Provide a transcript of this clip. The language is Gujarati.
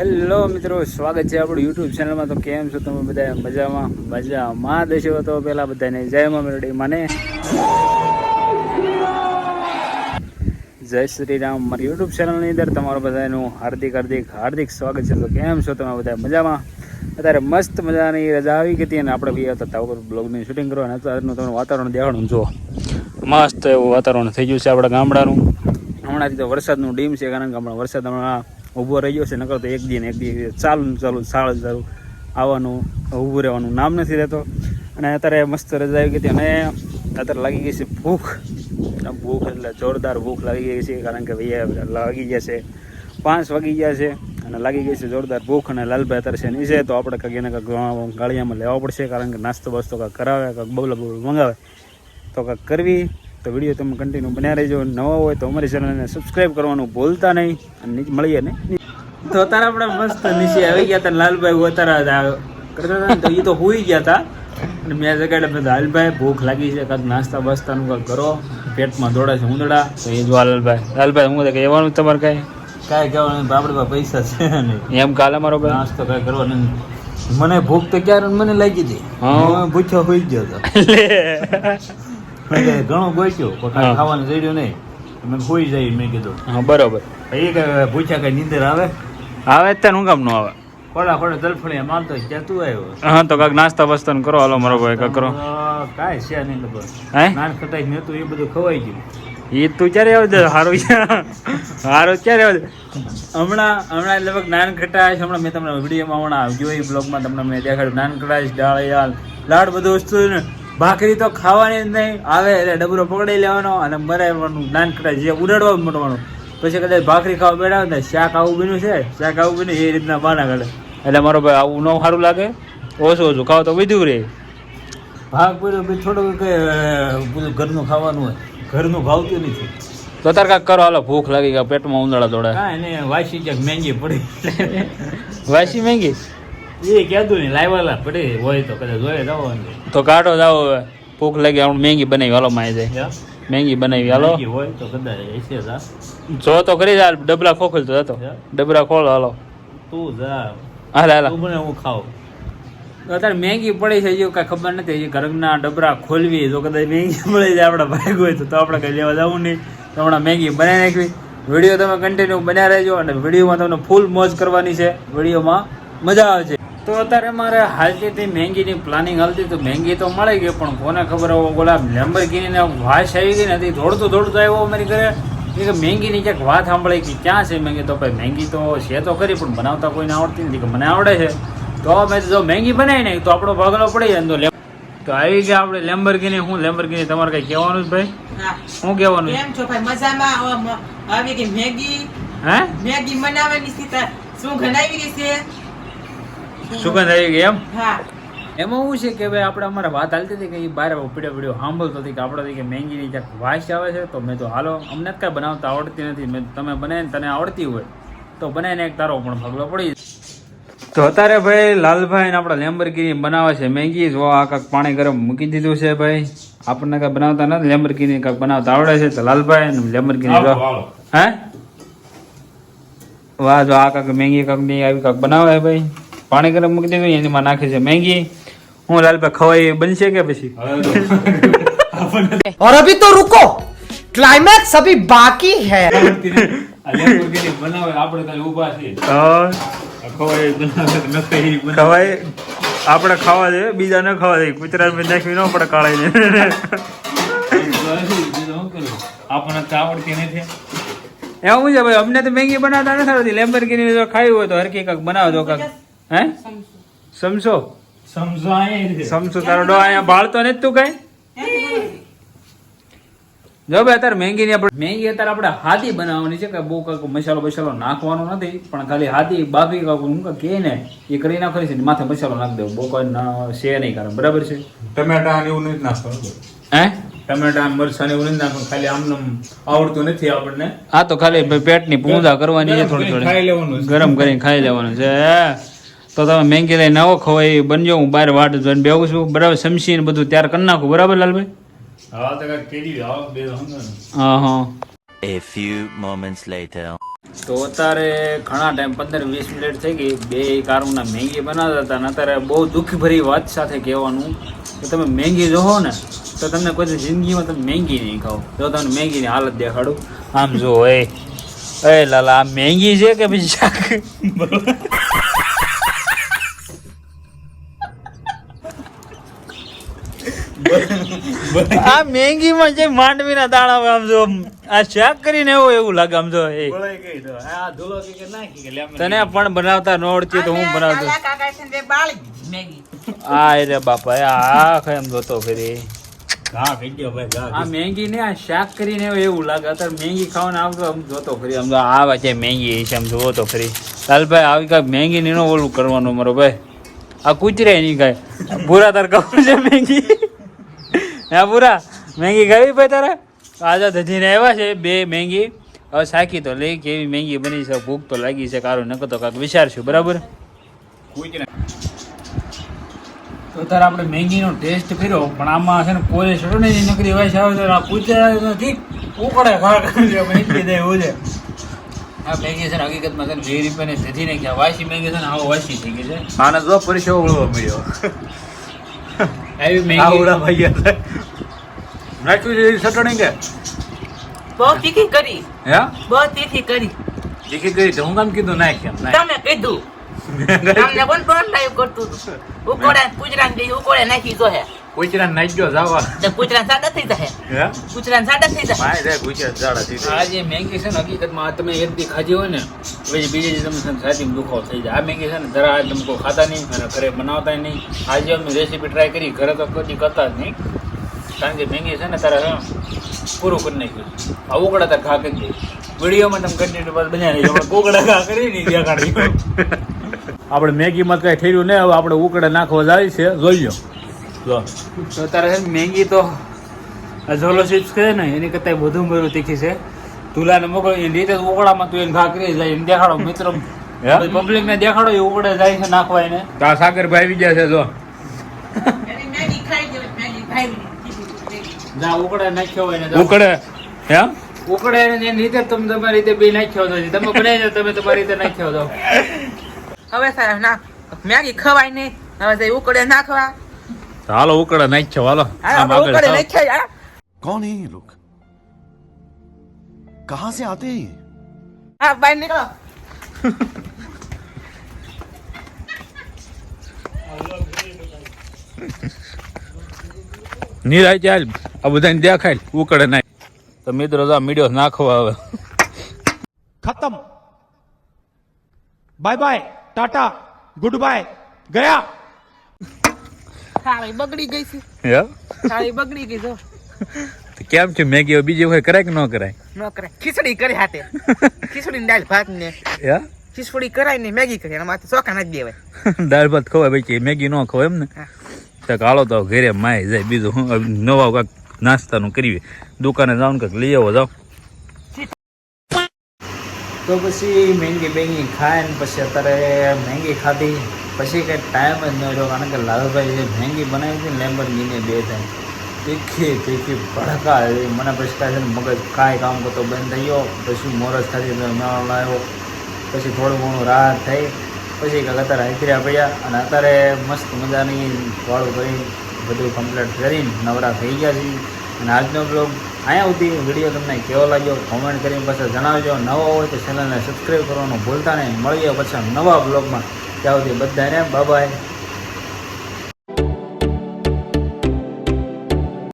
હેલો મિત્રો, સ્વાગત છે આપણું યુટ્યુબ ચેનલમાં તો કેમ છો તમે બધા મજામાં? મજામાં. દેશો, તો પહેલાં બધાને જય મા મેરડી માને. જય શ્રી રામ. મારી યુટ્યુબ ચેનલની અંદર તમારું બધાનું હાર્દિક હાર્દિક હાર્દિક સ્વાગત છે. તો કેમ છો તમે બધા મજામાં? અત્યારે મસ્ત મજાની રજા આવી ગઈ હતી અને આપણે બી હતા ઉપર બ્લોગની શૂટિંગ કરવા. અત્યારનું તમને વાતાવરણ દેખાડું જુઓ. મસ્ત એવું વાતાવરણ થઈ ગયું છે આપણા ગામડાનું. હમણાંથી તો વરસાદનું ડીમ છે, કારણ કે હમણાં વરસાદ હમણાં ઊભો રહી ગયો છે, નકર તો એક દિન એક દિન ચાલુ ચાલુ, સાળ ચાલુ આવવાનું, ઊભું રહેવાનું નામ નથી રહેતો. અને અત્યારે મસ્ત રજા આવી ગઈ હતી. અને અત્યારે લાગી ગઈ છે ભૂખ. ભૂખ એટલે જોરદાર ભૂખ લાગી ગઈ છે, કારણ કે ભાઈ લાગી ગયા છે, પાંચ વાગી ગયા છે, અને લાગી ગઈ છે જોરદાર ભૂખ. અને લાલભાઈ અત્યારે છે નીચે, તો આપણે કંઈક એને કંઈક ગાળિયામાં લેવા પડશે, કારણ કે નાસ્તો બાસ્તો કાંઈક કરાવે કાંઈક બબલા બબલું મંગાવે. તો કાંઈક કરવી તો વીડિયો તમે કન્ટિન્યુ બન્યા રહેજો. નવા હોય તો અમારી ચેનલને સબસ્ક્રાઈબ કરવાનું ભૂલતા નહીં. અને મળીએ ને. તો અત્યારે આપણે મસ્ત નીચે આવી ગયા હતા લાલભાઈ અત્યારે કરતા હતા તો એ તો હોઈ ગયા હતા. અને મેં જગાડ્યા બધા લાલભાઈ ભૂખ લાગી છે કાંઈક નાસ્તા બાસ્તાનું કાંઈક કરો. પેટમાં દોડે છે ઉંદડા તો એ જો લાલભાઈ. લાલભાઈ હું કહેવાનું એવાનું તમારે કાંઈ? કાંઈ કહેવાનું બાપડે પાસે પૈસા છે નહીં. એમ કાલે મારો ભાઈ નાસ્તો કાંઈ કરવો નહીં. મને ભૂખ તો ક્યારે મને લાગી હતી. હા. હું ભૂખ્યો હોઈ ગયો હતો. મેં ઘણું ગોચ્યું પણ કાંઈ ખાવાનું જડ્યું નહીં. મેં હોઈ જાય મેં કીધું. હા બરોબર. એ કે પૂછ્યા કઈ નીંદર આવે? આવે ત્યાં હું કામ નો આવે? ખોડા ખોડા તલફણી હોય, ક્યાં તું આવ્યો હા તો કાંઈક નાસ્તા બાસ્તાનું કરો. હાલો મારો ભાઈ કાંક કરો. કાંઈ છે નહીં ખબર. હે? નાન ખટાઈ તું એ બધું ખવાઈ ગયું. એ તું ક્યારે આવજો? હારું હારું ક્યારે આવે હમણાં હમણાં લગભગ નાન ખટાશ હમણાં મેં તમને વિડીયોમાં હમણાં જોઈ બ્લોગમાં તમને મેં દેખાડ્યું. નાન ખટાશ દાળ લાડ બધું વસ્તુ ને ભાખરી તો ખાવાની જ નહીં. આવે એટલે ડબરો પકડી લેવાનો અને મરાવવાનું નાન ખટાશ જે ઉડાડવા મળવાનું. પછી કદાચ ભાખરી ખાવા બેઠા ને શાક આવું બન્યું છે? શાક આવું બન્યું એ રીતના બાના કરે એટલે મારો ભાઈ આવું ન સારું લાગે. ઓછું ઓછું ખાવ તો વધુ રહે ભાગ પડ્યો પછી થોડુંક બધું ઘરનું ખાવાનું હોય. ઘરનું ભાવતું નથી. તો તાર કાંક કરો હાલો ભૂખ લાગી ગયા પેટમાં ઉંદળા દોડે હા એને વાસી ક્યાંક મહેંગી પડી. વાસી મહેંગી એ કહેતું નહીં પડી હોય તો કદાચ કાઢો જાવ હવે. ભૂખ લાગી આપણે મેંગી બનાવી હાલો માં જાય મેંગી બનાવી હાલો. હોય તો કદાચ જો તો કરી જા ડબલા ખોખલ તો જતો. ડબલા ખોલ હાલો. તું જા હાલ હાલ. તું મને હું ખાવ અત્યારે મેંગી પડી છે હજી કાંઈ ખબર નથી હજી ઘરના ડબરા ખોલવી જો કદાચ મેંગી મળી જાય આપણા ભાગ હોય તો તો આપણે કંઈ લેવા જવું નહીં. તો હમણાં મેંગી બનાવી નાખવી. વીડિયો તમે કન્ટિન્યુ બન્યા રહેજો અને વિડીયોમાં તમને ફૂલ મોજ કરવાની છે. વિડીયોમાં મજા આવે છે. તો અત્યારે મારે હાલતી હતી મહેંગીની પ્લાનિંગ હાલતી તો મહેંગી તો મળી ગઈ પણ કોને ખબર ઓલા લેમ્બરગીનીને વાસ આવી ગઈ નથી દોડતું દોડતું આવ્યો અમારી ઘરે. એ કે મહેંગીની ક્યાંક વાત સાંભળી કે ક્યાં છે મહેંગી તો ભાઈ મહેંગી તો છે તો ખરી પણ બનાવતા કોઈને આવડતી નથી કે મને આવડે છે. તો મેં જો મહેંગી બનાવી નહીં તો આપણો ભાગલો પડી જાય ને તો તો આવી ગયા આપણે લેમ્બરગીની હું લેમ્બરગીની તમારે કઈ કહેવાનું છે ભાઈ? શું કહેવાનું? કેમ છો ભાઈ? મજામાં? આવી ગઈ મેગી. હે? મેગી બનાવવાની સીતા શું ઘણાવી છે? સુગંધ આવી ગઈ એમ? હા. એમાં શું છે કે ભાઈ આપણે અમારે વાત હાલતી હતી કે એ બહાર પીડ્યો પીડ્યો સાંભળતો હતી કે આપણે કે મેંગીની ક્યાંક વાસ આવે છે તો મેં તો હાલો અમને કાંઈ બનાવતા આવડતી નથી. મેં તમે બનાવીને તને આવડતી હોય તો બનાવીને એક તારો પણ ભાગલો પડી તો અત્યારે ભાઈ લાલભાઈ ને આપણા લેમ્બરગીની બનાવે છે. મેગી જો આ કાંક પાણી ગરમ મૂકી દીધું છે ભાઈ. આપણને કાંઈ બનાવતા નથી. લેમ્બરગીની કાંક બનાવતા આવડે છે. તો લાલભાઈ ને લેમ્બરગીની જો. હે? વાહ જો આ કાંક મેગી કાંકની આવી કાંક બનાવે ભાઈ. પાણી ગરમ મૂકી દીધું એનીમાં નાખે છે મેગી હું લાલભાઈ ખવાય એ બનશે કે પછી और अभी तो रुको क्लाइमैक्स अभी बाकी है આ લેમ્બોર્ગિની બનાવે આપણે ખાલી ઊભા છીએ આ ખવાય બનાવે ન ખાઈ બનાવે. ખવાય આપણે ખાવા દે બીજા ન ખાવા દે કુતરા નાખવી ન પડે કાળાઈને બીજું શું કરું? આપણને તો આવડતી નથી એવું છે ભાઈ અમને તો મેગી બનાવતા નથી આવડતી લેમ્બરગીની જો ખાવી હોય તો હરકી કાંક બનાવજો કાંક હે? સમસો સમજો સમસો તારો ડો અહીંયા બાળતો નથી તું કઈ? જો ભાઈ અત્યારે મેંગી ની આપણે મેંગી અત્યારે આપણે હાથી બનાવવાની છે કે બહુ કાંક મસાલો બસાલો નાખવાનો નથી પણ ખાલી હાથી બાફી કાંઈક હું કે ને એ કરી નાખવાની છે માથે મસાલો નાખી દેવો. બહુ કોઈ છે નહીં કારણ. બરાબર છે? ટમેટા ને એવું નથી નાખવાનું. હે? ટમેટા ને મરચાં ને એવું નથી નાખવાનું. ખાલી આમને આમ આવડતું નથી આપણને. આ તો ખાલી પેટની પૂંજા કરવાની છે થોડી ગરમ ખાઈ લેવાનું થોડી છે. ગરમ કરીને ખાઈ લેવાનું છે તો તમે મેંગી લઈને આવો ખવાય બનજો હું બહાર વાટ જોઈને બેહું છું. બરાબર સમસી ને બધું તૈયાર કરી નાખું બરાબર લાલભાઈ? હા. હા હા. A few moments later. તો અત્યારે ઘણા ટાઈમ પંદર વીસ મિનિટ થઈ ગઈ. બે કારુના મેંગી બનાવતા હતા અને અત્યારે બહુ દુઃખભરી વાત સાથે કહેવાનું કે તમે મેંગી જોવો ને તો તમને કોઈ જિંદગીમાં તમે મેંગી નહીં ખાઓ. જો તમને મેંગીની હાલત દેખાડું. આમ જો એ. એ લાલા આ મેંગી છે કે પછી શાક? આ મેંગીમાં જે માંડવીના દાણા હોય આમ જો આ શાક કરીને એવું એવું લાગે આમ જો એ. તને પણ બનાવતા ન આવડતી તો હું બનાવતો. છે ને મેગી. આ રે બાપા એ આ ખાઈ એમ જોતો ફરી. આ મેંગી ને આ શાક કરીને એવું એવું લાગે અત્યારે મેંગી ખાવાને આવતો આમ જોતો ફરી આમ જો આ વચ્ચે મેંગી છે આમ જોવો તો ફરી લાલભાઈ આવી કાંઈક મેંગી ને ઓલું કરવાનું મારો ભાઈ. આ કૂતરે નહીં ખાય પૂરા તાર કહું છે મેંગી. હા પૂરા મેંગી ગાવી ભાઈ તારે? આઝાદ હજીને આવ્યા છે બે મેંગી. હવે સાકી તો લઈ કેવી મેંગી બની છે ભૂખ તો લાગી છે કારું નકો તો કાંક વિચારશું બરાબર? તો તારે આપણે મેંગીનો ટેસ્ટ કર્યો પણ આમાં છે ને કોઈ ચટણી નકરી વાઈસ આવે તો આ પૂછે નથી. ઉકળે ખા મેંગી દે એવું છે. આ મેંગી છે ને હકીકતમાં છે ને બે રૂપિયાની નથી ને ક્યાં વાસી મેંગી છે ને આવો વાસી થઈ ગઈ છે. આને જો પરિચય ઓળવા મળ્યો. આવી મેંગી. એવી ચટણી કે? બહુ તીખી કરી. હે? બહુ તીખી કરી. તીખી કરી તો હું કામ કીધું? ના કેમ તમે કીધું. તમને કોણ કોણ લાઈવ કરતું હતું? કુજરાન દે ઉકોડે નાખી તો હે. કોચરા નાખ ગયો જાવા તો કુજરાન સાડા થઈ જાય હે? કુજરાન સાડા થઈ જાય માય રે ગુજરાત જાડા થઈ આ જે મેંગી છે ને હકીકતમાં તમે એક દી ખાધી હોય ને પછી બીજે દી તમને છાતીમાં દુખાવો થઈ જાય. આ મેંગી છે ને જરા તમે કોઈ ખાતા નહીં અને ઘરે બનાવતા નહીં. આજે અમે રેસીપી ટ્રાય કરી ઘરે તો કદી કરતા જ નહીં. કારણ કે મેંગી છે ને તારે પૂરું કરી નાખ્યું. આ ઉકળા તાર ખા કરી દે. વિડીયોમાં તમે કન્ટિન્યુ બસ બનાવી આપણે ઉકળા ખા કરી નહીં દેખાડી આપણે મેગીમાં કઈ થયું ને હવે આપણે ઉકળે નાખવા જાય છે. જોઈ લો. તો તારે છે ને મેંગી તો ઝોલો ચિપ્સ કહે ને એની કરતાં વધુ બધું તીખી છે. તુલાને મોકલો એ રીતે ઉકળામાં તું એને ઘા કરી જાય. એને દેખાડો મિત્રો. હે? પબ્લિક ને દેખાડો એ ઉકળે જાય છે નાખવા એને સાગરભાઈ આવી ગયા છે જો એની મેગી ખાઈ ગયો મેગી ભાઈ જા ઉકળે નાખ્યો હોય તમે તમારી રીતે બે નાખ્યો છો. તમે બને તમે તમારી રીતે નાખ્યો છો હવે સાહેબ ના મેગી ખવાય નહીં. હવે ઉકળે ના ખવા હાલો ઉકળે નાખ્યો હાલો. ઉકળે નાખ્યો કોણ હે લોક કહાં સે આતે હે હા બહાર નીકળો. નીર ચાલ. આ બધાને દેખાય ઉકળે ના તો મિત્રો આ મીડિયો નાખવા આવે. ખતમ. Bye bye tata good bye ગયા. થાળી બગડી ગઈ બગડી ગઈ જો. કેમ છે મેગી બીજી વખત કરાય ન કરાય? ન કરાય. ખીચડી કરી હાથે. ખીચડી દાળ ભાત ને. હે કરાય ને મેગી કરી. ચોખા નાખી દેવાય. દાળ ભાત ખવાય ભાઈ મેગી નો ખવાય એમ ને? તો હાલો તો ઘરે માય જાય બીજું નવા કાક નાસ્તાનું કરીએ. દુકાને જાઓ ને કંઈક લઈ આવો, જાઓ. તો પછી મેંગી બેંગી ખાય ને પછી અત્યારે મેંગી ખાધી. પછી કંઈ ટાઈમ જ ન રહ્યો, કારણ કે લાલભાઈ જે મેંગી બનાવી હતી ને લેમ્બરગીને બે થાય તીખી તીખી ભડકા મને પછી કાંઈ મગજ કાંઈ કામ કરતો બંધ થઈ ગયો. પછી મોરસ થતી મેળો લાવ્યો. પછી થોડું ઘણું રાહત થઈ. પછી અત્યારે હાજર્યા પડ્યા. અને અત્યારે મસ્ત મજાની વાળું કરી બધું કમ્પ્લીટ કરીને નવરા થઈ ગયા છીએ. અને આજનો બ્લોગ અહીંયા સુધી વીડિયો તમને કેવો લાગ્યો કોમેન્ટ કરીને પાછા જણાવજો. નવો હોય તો ચેનલને સબસ્ક્રાઈબ કરવાનું ભૂલતા નહીં. મળીએ પછી નવા બ્લોગમાં ત્યાં સુધી બધાને બાય